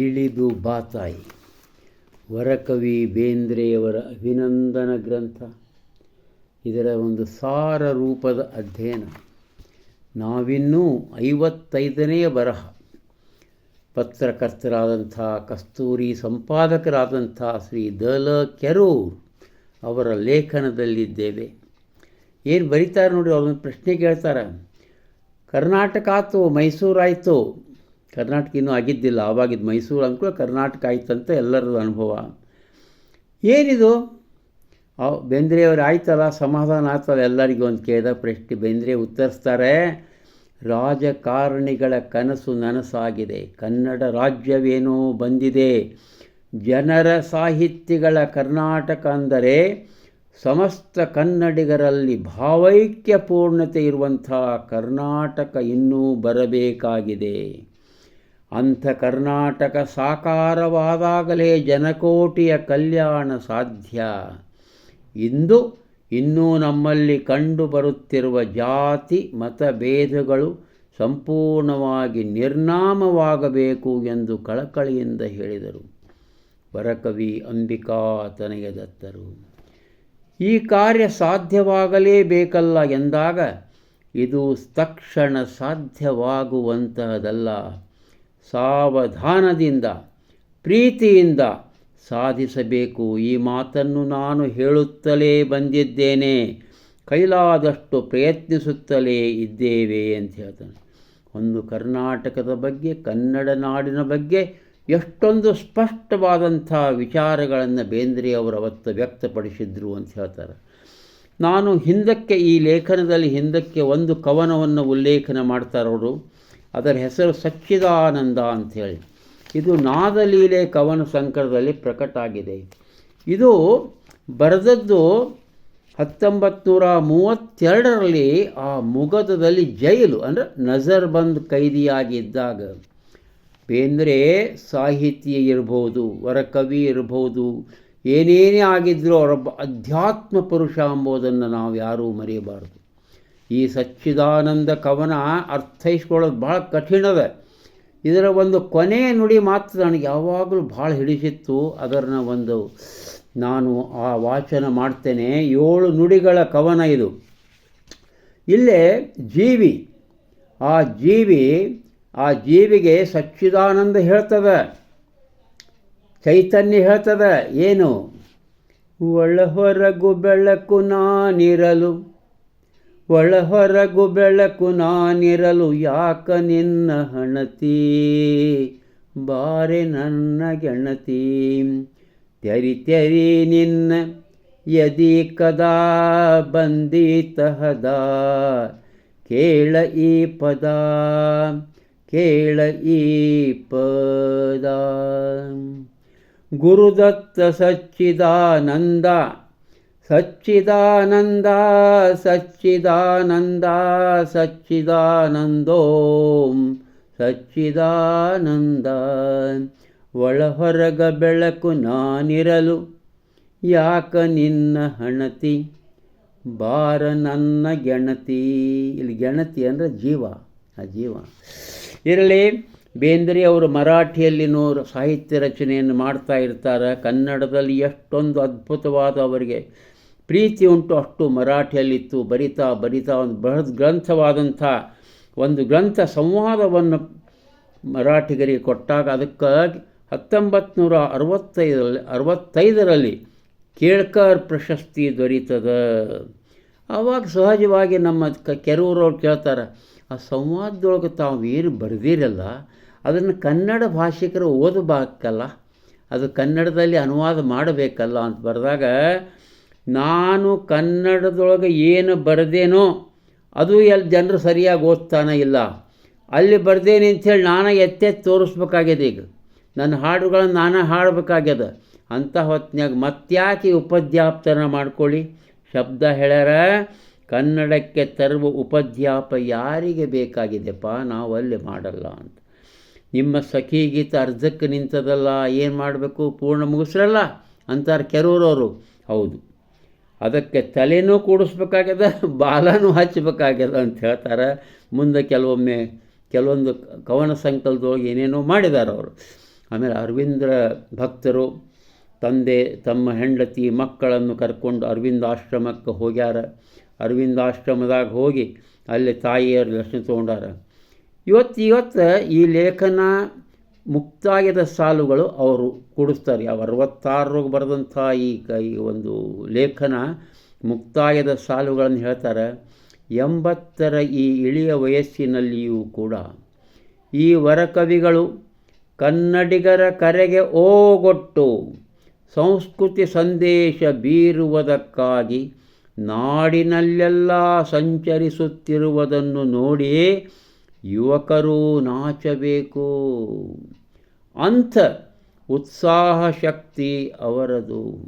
ಇಳಿದು ಬಾತಾಯಿ ವರಕವಿ ಬೇಂದ್ರೆಯವರ ಅಭಿನಂದನ ಗ್ರಂಥ. ಇದರ ಒಂದು ಸಾರ ರೂಪದ ಅಧ್ಯಯನ. ನಾವಿನ್ನೂ ಐವತ್ತೈದನೆಯ ಬರಹ. ಪತ್ರಕರ್ತರಾದಂಥ, ಕಸ್ತೂರಿ ಸಂಪಾದಕರಾದಂಥ ಶ್ರೀ ದಲ ಕೆರೂರ್ ಅವರ ಲೇಖನದಲ್ಲಿದ್ದೇವೆ. ಏನು ಬರೀತಾರೆ ನೋಡಿ ಅವ್ರೊಂದು ಪ್ರಶ್ನೆ ಕೇಳ್ತಾರೆ. ಕರ್ನಾಟಕ ಆಯ್ತು ಮೈಸೂರು ಆಯಿತು ಕರ್ನಾಟಕ ಇನ್ನೂ ಆಗಿದ್ದಿಲ್ಲ ಆವಾಗಿದ್ದು ಮೈಸೂರು ಅಂದ್ಕೂಡ ಕರ್ನಾಟಕ ಆಯ್ತಂತ ಎಲ್ಲರದ್ದು ಅನುಭವ. ಏನಿದು? ಬೇಂದ್ರೆಯವರು ಆಯ್ತಲ್ಲ, ಸಮಾಧಾನ ಆಯ್ತಲ್ಲ ಎಲ್ಲರಿಗೂ ಒಂದು ಕೇಳಿದ ಪ್ರಶ್ನೆ. ಬೇಂದ್ರೆ ಉತ್ತರಿಸ್ತಾರೆ, ರಾಜಕಾರಣಿಗಳ ಕನಸು ನನಸಾಗಿದೆ, ಕನ್ನಡ ರಾಜ್ಯವೇನೋ ಬಂದಿದೆ. ಜನರ ಸಾಹಿತ್ಯಗಳ ಕರ್ನಾಟಕ ಅಂದರೆ ಸಮಸ್ತ ಕನ್ನಡಿಗರಲ್ಲಿ ಭಾವೈಕ್ಯ ಪೂರ್ಣತೆ ಇರುವಂಥ ಕರ್ನಾಟಕ ಇನ್ನೂ ಬರಬೇಕಾಗಿದೆ. ಅಂಥ ಕರ್ನಾಟಕ ಸಾಕಾರವಾದಾಗಲೇ ಜನಕೋಟಿಯ ಕಲ್ಯಾಣ ಸಾಧ್ಯ. ಇಂದು ಇನ್ನೂ ನಮ್ಮಲ್ಲಿ ಕಂಡುಬರುತ್ತಿರುವ ಜಾತಿ ಮತಭೇದಗಳು ಸಂಪೂರ್ಣವಾಗಿ ನಿರ್ನಾಮವಾಗಬೇಕು ಎಂದು ಕಳಕಳಿಯಿಂದ ಹೇಳಿದರು. ವರಕವಿ ಅಂಬಿಕಾ ತನಯದತ್ತರು ಈ ಕಾರ್ಯ ಸಾಧ್ಯವಾಗಲೇಬೇಕಲ್ಲ ಎಂದಾಗ ಇದು ತಕ್ಷಣ ಸಾಧ್ಯವಾಗುವಂತಹದಲ್ಲ. ಸಾವಧಾನದಿಂದ, ಪ್ರೀತಿಯಿಂದ ಸಾಧಿಸಬೇಕು. ಈ ಮಾತನ್ನು ನಾನು ಹೇಳುತ್ತಲೇ ಬಂದಿದ್ದೇನೆ. ಕೈಲಾದಷ್ಟು ಪ್ರಯತ್ನಿಸುತ್ತಲೇ ಇದ್ದೇವೆ ಅಂತ ಹೇಳ್ತಾನೆ. ಒಂದು ಕರ್ನಾಟಕದ ಬಗ್ಗೆ, ಕನ್ನಡ ನಾಡಿನ ಬಗ್ಗೆ ಎಷ್ಟೊಂದು ಸ್ಪಷ್ಟವಾದಂಥ ವಿಚಾರಗಳನ್ನು ಬೇಂದ್ರೆ ಅವರು ಅವತ್ತು ವ್ಯಕ್ತಪಡಿಸಿದ್ರು ಅಂತ ಹೇಳ್ತಾರೆ. ನಾನು ಹಿಂದಕ್ಕೆ, ಈ ಲೇಖನದಲ್ಲಿ ಹಿಂದಕ್ಕೆ ಒಂದು ಕವನವನ್ನು ಉಲ್ಲೇಖನ ಮಾಡ್ತಾರವರು ಅದರ ಹೆಸರು ಸಚ್ಚಿದಾನಂದ ಅಂಥೇಳಿ. ಇದು ನಾದಲೀಲೆ ಕವನ ಸಂಕರದಲ್ಲಿ ಪ್ರಕಟ ಆಗಿದೆ. ಇದು ಬರೆದದ್ದು ಹತ್ತೊಂಬತ್ತು ನೂರ ಮೂವತ್ತೆರಡರಲ್ಲಿ ಆ ಮುಗದದಲ್ಲಿ ಜೈಲು, ಅಂದರೆ ನಜರ್ ಬಂದ್ ಕೈದಿಯಾಗಿದ್ದಾಗ. ಬೇಂದ್ರೆ ಸಾಹಿತ್ಯ ಇರ್ಬೋದು, ವರಕವಿ ಇರ್ಬೋದು, ಏನೇನೇ ಆಗಿದ್ದರೂ ಅವರೊಬ್ಬ ಅಧ್ಯಾತ್ಮ ಪುರುಷ ಎಂಬುದನ್ನು ನಾವು ಯಾರೂ ಮರೆಯಬಾರದು. ಈ ಸಚ್ಚಿದಾನಂದ ಕವನ ಅರ್ಥೈಸ್ಕೊಳ್ಳೋದು ಭಾಳ ಕಠಿಣದ ಇದರ ಒಂದು ಕೊನೆಯ ನುಡಿ ಮಾತ್ರ ನನಗೆ ಯಾವಾಗಲೂ ಭಾಳ ಹಿಡಿಸಿತ್ತು. ಅದರನ್ನ ಒಂದು ನಾನು ಆ ವಾಚನ ಮಾಡ್ತೇನೆ. ಏಳು ನುಡಿಗಳ ಕವನ ಇದು. ಇಲ್ಲೇ ಜೀವಿ, ಆ ಜೀವಿ, ಆ ಜೀವಿಗೆ ಸಚ್ಚಿದಾನಂದ ಹೇಳ್ತದ. ಚೈತನ್ಯ ಹೇಳ್ತದ. ಏನು? ಒಳ ಹೊರಗು ಬೆಳಕು ನಾನಿರಲು ಒಳ ಹೊರಗು ಬೆಳಕು ನಾನಿರಲು ಯಾಕ ನಿನ್ನ ಹಣತಿ? ಬಾರೆ ನನ್ನ ಗೆಣತಿ. ತೆರಿ ತೆರಿ ನಿನ್ನ ಯದಿ ಕದಾ ಬಂದೀತಹದ ಕೇಳ ಈ ಪದ, ಕೇಳ ಈ ಪದ. ಗುರುದತ್ತ ಸಚ್ಚಿದಾನಂದ ಸಚ್ಚಿದಾನಂದ ಸಚ್ಚಿದಾನಂದ, ಸಚ್ಚಿದಾನಂದೋ, ಸಚ್ಚಿದಾನಂದ. ಒಳಹೊರಗ ಬೆಳಕು ನಾನಿರಲು, ಯಾಕ ನಿನ್ನ ಹಣತಿ? ಬಾರ ನನ್ನ ಗೆಣತಿ. ಇಲ್ಲಿ ಗೆಣತಿ ಅಂದರೆ ಜೀವ, ಆ ಜೀವ. ಇರಲಿ, ಬೇಂದ್ರೆ ಅವರು ಮರಾಠಿಯಲ್ಲಿನೂ ಸಾಹಿತ್ಯ ರಚನೆಯನ್ನು ಮಾಡ್ತಾ ಇರ್ತಾರೆ. ಕನ್ನಡದಲ್ಲಿ ಎಷ್ಟೊಂದು ಅದ್ಭುತವಾದ ಅವರಿಗೆ ಪ್ರೀತಿ ಉಂಟು ಅಷ್ಟು ಮರಾಠಿಯಲ್ಲಿತ್ತು. ಬರಿತಾ ಬರಿತಾ ಒಂದು ಬೃಹತ್ ಗ್ರಂಥವಾದಂಥ ಒಂದು ಗ್ರಂಥ ಸಂವಾದವನ್ನು ಮರಾಠಿಗರಿಗೆ ಕೊಟ್ಟಾಗ ಅದಕ್ಕಾಗಿ ಹತ್ತೊಂಬತ್ತು ನೂರ ಅರವತ್ತೈದರಲ್ಲಿ ಅರವತ್ತೈದರಲ್ಲಿ ಕೇಳ್ಕರ್ ಪ್ರಶಸ್ತಿ ದೊರೀತದ. ಆವಾಗ ಸಹಜವಾಗಿ ನಮ್ಮ ಕ ಕೆರೂರವ್ರು ಕೇಳ್ತಾರೆ, ಆ ಸಂವಾದದೊಳಗೆ ತಾವು ಏನು ಬರೆದಿರಲ್ಲ, ಅದನ್ನು ಕನ್ನಡ ಭಾಷಿಕರು ಓದಬೇಕಲ್ಲ, ಅದು ಕನ್ನಡದಲ್ಲಿ ಅನುವಾದ ಮಾಡಬೇಕಲ್ಲ ಅಂತ ಬರೆದಾಗ ನಾನು ಕನ್ನಡದೊಳಗೆ ಏನು ಬರೆದೇನೋ, ಅದು ಎಲ್ಲಿ ಜನರು ಸರಿಯಾಗಿ ಓದ್ತಾನೆ ಇಲ್ಲ. ಅಲ್ಲಿ ಬರ್ದೇನೆ ಅಂಥೇಳಿ ನಾನು ಎತ್ತೆತ್ತು ತೋರಿಸ್ಬೇಕಾಗ್ಯದ ಈಗ. ನನ್ನ ಹಾಡುಗಳನ್ನು ನಾನೇ ಹಾಡಬೇಕಾಗ್ಯದ. ಅಂತ ಹೊತ್ತಿನಾಗ ಮತ್ತ್ಯಾಕೆ ಉಪಧ್ಯಾಪ್ತನ ಮಾಡ್ಕೊಳ್ಳಿ? ಶಬ್ದ ಹೇಳ್ಯಾರ, ಕನ್ನಡಕ್ಕೆ ತರುವ ಉಪಧ್ಯಾಪ ಯಾರಿಗೆ ಬೇಕಾಗಿದೆಪ್ಪ? ನಾವು ಅಲ್ಲಿ ಮಾಡಲ್ಲ ಅಂತ. ನಿಮ್ಮ ಸಖಿ ಗೀತ ಅರ್ಧಕ್ಕೆ ನಿಂತದಲ್ಲ, ಏನು ಮಾಡಬೇಕು? ಪೂರ್ಣ ಮುಗಿಸ್ರಲ್ಲ? ಅಂತಾರೆ ಕೆರೂರವರು. ಹೌದು. ಅದಕ್ಕೆ ತಲೆನೂ ಕೂಡಿಸ್ಬೇಕಾಗ್ಯದ, ಬಾಲನೂ ಹಚ್ಚಬೇಕಾಗ್ಯದ ಅಂತ ಹೇಳ್ತಾರೆ. ಮುಂದೆ ಕೆಲವೊಮ್ಮೆ ಕೆಲವೊಂದು ಕವನ ಸಂಕಲನದೊಳಗೆ ಏನೇನೋ ಮಾಡಿದ್ದಾರೆ ಅವರು. ಆಮೇಲೆ ಅರವಿಂದ್ರ ಭಕ್ತರು ತಂದೆ, ತಮ್ಮ ಹೆಂಡತಿ, ಮಕ್ಕಳನ್ನು ಕರ್ಕೊಂಡು ಅರವಿಂದಾಶ್ರಮಕ್ಕೆ ಹೋಗ್ಯಾರ. ಅರವಿಂದ ಆಶ್ರಮದಾಗ ಹೋಗಿ ಅಲ್ಲಿ ತಾಯಿಯರ ದರ್ಶನ ತೊಗೊಂಡಾರ. ಇವತ್ತು ಇವತ್ತು ಈ ಲೇಖನ ಮುಕ್ತಾಯದ ಸಾಲುಗಳು ಅವರು ಕೊಡಿಸ್ತಾರೆ ಯಾವ ಅರವತ್ತಾರರಿಗೆ ಬರೆದಂಥ ಈ ಕೈ ಒಂದು ಲೇಖನ ಮುಕ್ತಾಯದ ಸಾಲುಗಳನ್ನು ಹೇಳ್ತಾರೆ. ಎಂಬತ್ತರ ಈ ಇಳಿಯ ವಯಸ್ಸಿನಲ್ಲಿಯೂ ಕೂಡ ಈ ವರಕವಿಗಳು ಕನ್ನಡಿಗರ ಕರೆಗೆ ಓಗೊಟ್ಟು ಸಂಸ್ಕೃತಿ ಸಂದೇಶ ಬೀರುವುದಕ್ಕಾಗಿ ನಾಡಿನಲ್ಲೆಲ್ಲ ಸಂಚರಿಸುತ್ತಿರುವುದನ್ನು ನೋಡಿ ಯುವಕರು ನಾಚಬೇಕು. ಅಂಥ ಉತ್ಸಾಹ ಶಕ್ತಿ ಅವರದು.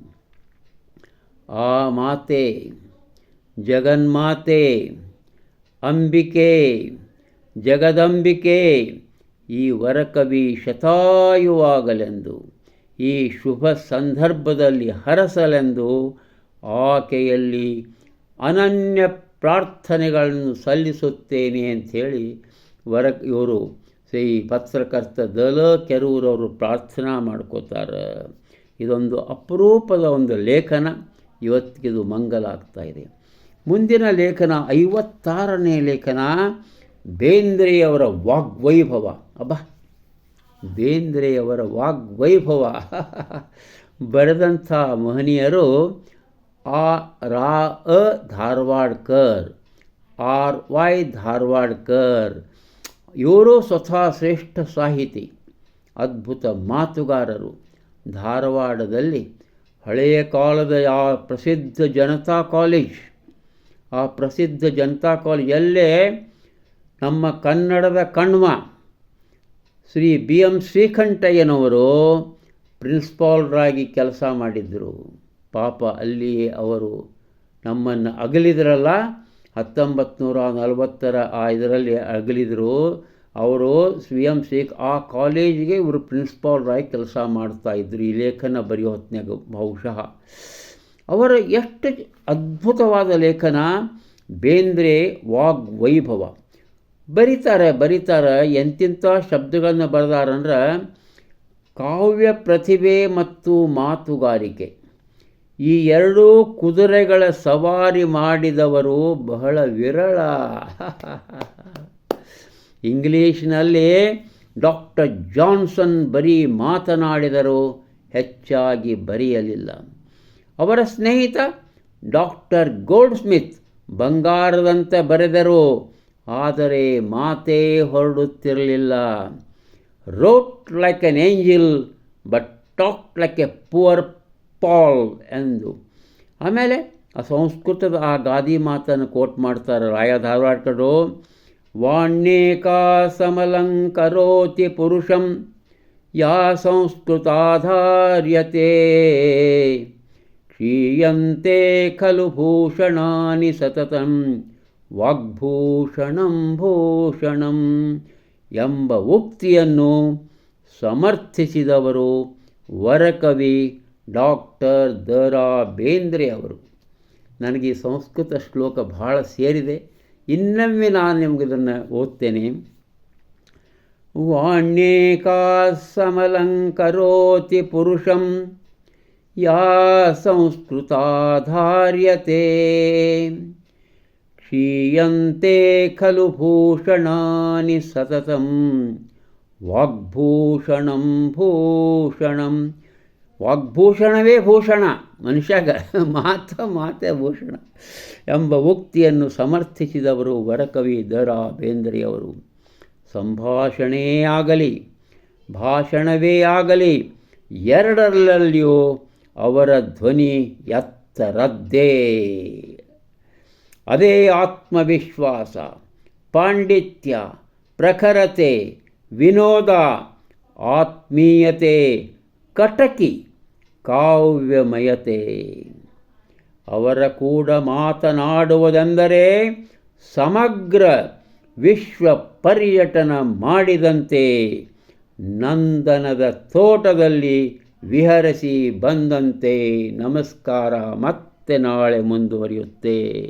ಆ ಮಾತೆ, ಜಗನ್ಮಾತೆ, ಅಂಬಿಕೆ, ಜಗದಂಬಿಕೆ, ಈ ವರಕವಿ ಶತಾಯುವಾಗಲೆಂದು, ಈ ಶುಭ ಸಂದರ್ಭದಲ್ಲಿ ಹರಸಲೆಂದು ಆಕೆಯಲ್ಲಿ ಅನನ್ಯ ಪ್ರಾರ್ಥನೆಗಳನ್ನು ಸಲ್ಲಿಸುತ್ತೇನೆ ಅಂಥೇಳಿ ವರ ಇವರು ಈ ಪತ್ರಕರ್ತ ದಲ ಕೆರೂರವರು ಪ್ರಾರ್ಥನಾ ಮಾಡ್ಕೋತಾರೆ. ಇದೊಂದು ಅಪರೂಪದ ಒಂದು ಲೇಖನ. ಇವತ್ತಿಗಿದು ಮಂಗಲ ಆಗ್ತಾ ಇದೆ. ಮುಂದಿನ ಲೇಖನ ಐವತ್ತಾರನೇ ಲೇಖನ. ಬೇಂದ್ರೆಯವರ ವಾಗ್ವೈಭವ. ಅಬ್ಬ! ಬೇಂದ್ರೆಯವರ ವಾಗ್ವೈಭವ. ಬರೆದಂಥ ಮಹನೀಯರು ಆ ರಾ ಅ ಧಾರವಾಡ್ಕರ್. R Y Dharwadkar. ಇವರು ಸ್ವತಃ ಶ್ರೇಷ್ಠ ಸಾಹಿತಿ, ಅದ್ಭುತ ಮಾತುಗಾರರು. ಧಾರವಾಡದಲ್ಲಿ ಹಳೆಯ ಕಾಲದ ಆ ಪ್ರಸಿದ್ಧ ಜನತಾ ಕಾಲೇಜ್, ಆ ಪ್ರಸಿದ್ಧ ಜನತಾ ಕಾಲೇಜಲ್ಲೇ ನಮ್ಮ ಕನ್ನಡದ ಕಣ್ವ ಶ್ರೀ ಬಿ ಎಂ ಶ್ರೀಕಂಠಯ್ಯನವರು ಪ್ರಿನ್ಸಿಪಾಲ್ರಾಗಿ ಕೆಲಸ ಮಾಡಿದ್ದರು ಪಾಪ ಅಲ್ಲಿಯೇ ಅವರು ನಮ್ಮನ್ನು ಅಗಲಿದ್ರಲ್ಲ ಹತ್ತೊಂಬತ್ತು ನೂರ ನಲವತ್ತರ ಆ ಇದರಲ್ಲಿ ಅಗಲಿದರು. ಅವರು ಸ್ವಯಂ ಶೇಖ್ ಆ ಕಾಲೇಜಿಗೆ ಇವರು ಪ್ರಿನ್ಸಿಪಾಲ್ರಾಗಿ ಕೆಲಸ ಮಾಡ್ತಾಯಿದ್ರು ಈ ಲೇಖನ ಬರೆಯೋ ಹೊತ್ತಿನಾಗ ಬಹುಶಃ. ಅವರ ಎಷ್ಟು ಅದ್ಭುತವಾದ ಲೇಖನ. ಬೇಂದ್ರೆ ವಾಗ್ ವೈಭವ. ಬರೀತಾರೆ ಬರೀತಾರೆ. ಎಂತಿಂಥ ಶಬ್ದಗಳನ್ನು ಬರೆದಾರಂದ್ರೆ ಕಾವ್ಯ ಪ್ರತಿಭೆ ಮತ್ತು ಮಾತುಗಾರಿಕೆ. ಈ ಎರಡೂ ಕುದುರೆಗಳ ಸವಾರಿ ಮಾಡಿದವರು ಬಹಳ ವಿರಳ. ಇಂಗ್ಲೀಷ್ನಲ್ಲಿ ಡಾಕ್ಟರ್ ಜಾನ್ಸನ್ ಬರೀ ಮಾತನಾಡಿದರು ಹೆಚ್ಚಾಗಿ ಬರೆಯಲಿಲ್ಲ. ಅವರ ಸ್ನೇಹಿತ ಡಾಕ್ಟರ್ ಗೋಲ್ಡ್ ಸ್ಮಿತ್ ಬಂಗಾರದಂತೆ ಬರೆದರು, ಆದರೆ ಮಾತೇ ಹೊರಡುತ್ತಿರಲಿಲ್ಲ. Wrote like an angel but talk like a poor Poll ಎಂದು. ಆಮೇಲೆ ಆ ಸಂಸ್ಕೃತದ ಆ ಗಾದಿ ಮಾತನ್ನು ಕೋಟ್ ಮಾಡ್ತಾರೆ, ರಾಯ ಧಾರವಾಡ್ಕರು ವಾಣ್ಯೇಕಾ ಸಮಲಂಕರೋತಿ ಪುರುಷಂ, ಯಾ ಸಂಸ್ಕೃತಾಧಾರ್ಯತೆ, ಕ್ಷೀಯಂತೆ ಖಲು ಭೂಷಣಾನಿ ಸತತಂ, ವಾಗ್ಭೂಷಣಂ ಭೂಷಣಂ ಎಂಬ ಉಕ್ತಿಯನ್ನು ಸಮರ್ಥಿಸಿದವರು ವರಕವಿ ಡಾಕ್ಟರ್ ದ ರಾ ಬೇಂದ್ರೆ ಅವರು. ನನಗೆ ಈ ಸಂಸ್ಕೃತ ಶ್ಲೋಕ ಬಹಳ ಸೇರಿದೆ. ಇನ್ನೊಮ್ಮೆ ನಾನು ನಿಮಗೆ ಇದನ್ನು ಓದ್ತೇನೆ. ವಾಣ್ಯೇಕಾ ಸಮಲಂಕರೋತಿ ಪುರುಷಂ ಯಾ ಸಂಸ್ಕೃತಾಧಾರ್ಯತೆ. ಕ್ಷೀಯಂತೆ ಖಲು ಭೂಷಣಾನಿ ಸತತಂ. ವಾಗ್ಭೂಷಣಂ ಭೂಷಣಂ. ವಾಗ್ಭೂಷಣವೇ ಭೂಷಣ. ಮನುಷ್ಯಗ ಮಾತ ಮಾತೆ ಭೂಷಣ. ಎಂಬ ಉಕ್ತಿಯನ್ನು ಸಮರ್ಥಿಸಿದವರು ವರಕವಿ ದ ರಾ ಬೇಂದ್ರೆಯವರು ಸಂಭಾಷಣೆಯೇ ಆಗಲಿ, ಭಾಷಣವೇ ಆಗಲಿ, ಎರಡರಲ್ಲಿಯೂ ಅವರ ಧ್ವನಿ ಎತ್ತರದ್ದೇ. ಅದೇ ಆತ್ಮವಿಶ್ವಾಸ, ಪಾಂಡಿತ್ಯ, ಪ್ರಖರತೆ, ವಿನೋದ, ಆತ್ಮೀಯತೆ, ಕಟಕಿ. ಕಾವ್ಯಮಯತೆ. ಅವರ ಕೂಡ ಮಾತನಾಡುವುದೆಂದರೆ ಸಮಗ್ರ ವಿಶ್ವ ಪರ್ಯಟನ ಮಾಡಿದಂತೆ ನಂದನದ ತೋಟದಲ್ಲಿ ವಿಹರಿಸಿ ಬಂದಂತೆ ನಮಸ್ಕಾರ ಮತ್ತೆ ನಾಳೆ ಮುಂದುವರಿಯುತ್ತೆ.